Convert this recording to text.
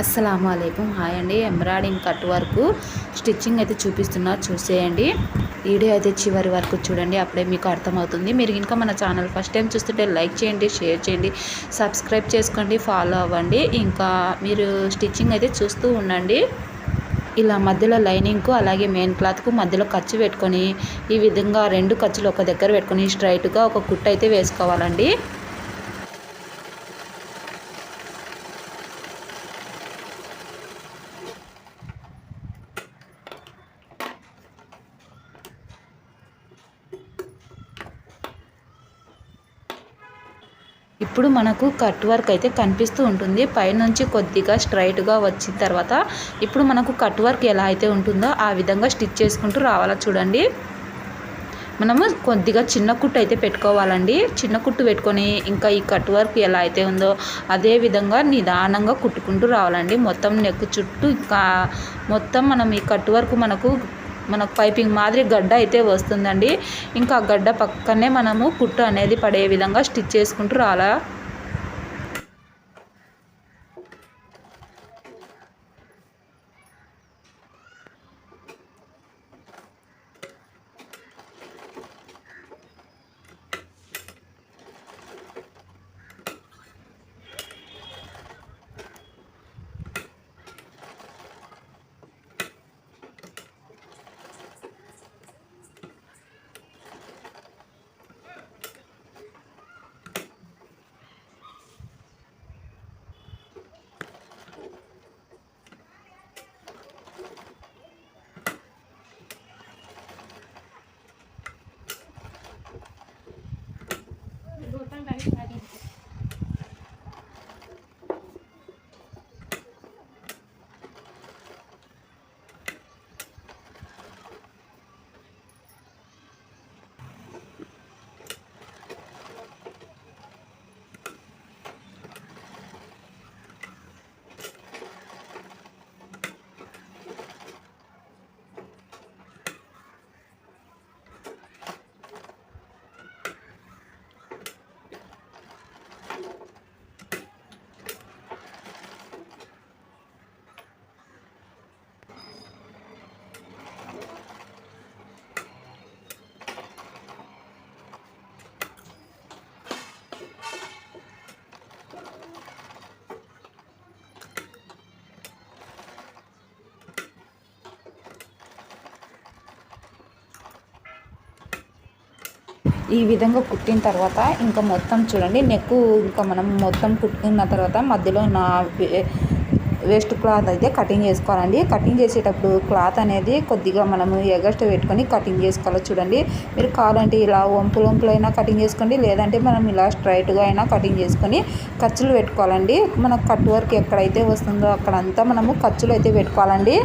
అస్సలం అయికం హాయ్ అండి. Embroidering cut work. స్టిచ్చింగ్ అయితే చూపిస్తున్నా చూసేయండి. వీడియో అయితే చివరి వరకు చూడండి అప్పుడే మీకు అర్థమవుతుంది. మీరు ఇంకా మన ఛానల్ ఫస్ట్ టైం చూస్తుంటే లైక్ చేయండి షేర్ చేయండి సబ్స్క్రైబ్ చేసుకోండి ఫాలో అవ్వండి. ఇంకా మీరు స్టిచ్చింగ్ అయితే చూస్తూ ఉండండి. ఇలా మధ్యలో లైనింగ్కు అలాగే మెయిన్ క్లాత్కు మధ్యలో ఖర్చు పెట్టుకొని ఈ విధంగా రెండు ఖర్చులు ఒక దగ్గర పెట్టుకొని స్ట్రైట్గా ఒక కుట్టు అయితే వేసుకోవాలండి. ఇప్పుడు మనకు కట్ వర్క్ అయితే కనిపిస్తూ ఉంటుంది. పైనుంచి కొద్దిగా స్ట్రైట్గా వచ్చిన తర్వాత ఇప్పుడు మనకు కట్ వర్క్ ఎలా అయితే ఉంటుందో ఆ విధంగా స్టిచ్ చేసుకుంటూ రావాలా చూడండి. మనము కొద్దిగా చిన్న కుట్టు అయితే పెట్టుకోవాలండి. చిన్న కుట్టు పెట్టుకొని ఇంకా ఈ కట్ వర్క్ ఎలా అయితే ఉందో అదే విధంగా నిదానంగా కుట్టుకుంటూ రావాలండి. మొత్తం నెక్ చుట్టూ ఇంకా మొత్తం మనం ఈ కట్ వర్క్ మనకు మనకు పైపింగ్ మాదిరి గడ్డ అయితే వస్తుందండి. ఇంకా ఆ గడ్డ పక్కనే మనము కుట్టు అనేది పడే విధంగా స్టిచ్ చేసుకుంటూ రాలా. ఈ విధంగా కుట్టిన తర్వాత ఇంకా మొత్తం చూడండి నెక్ ఇంకా మనం మొత్తం కుట్టుకున్న తర్వాత మధ్యలో నా వేస్ట్ క్లాత్ అయితే కటింగ్ చేసుకోవాలండి. కటింగ్ చేసేటప్పుడు క్లాత్ అనేది కొద్దిగా మనము ఎగస్ట్ పెట్టుకొని కటింగ్ చేసుకోవాలి చూడండి. మీరు కావాలంటే ఇలా వంపులు వంపులు అయినా కటింగ్ చేసుకోండి లేదంటే మనం ఇలా స్ట్రైట్గా అయినా కటింగ్ చేసుకొని ఖర్చులు పెట్టుకోవాలండి. మన కట్ వర్క్ ఎక్కడైతే వస్తుందో అక్కడంతా మనము ఖర్చులు అయితే పెట్టుకోవాలండి.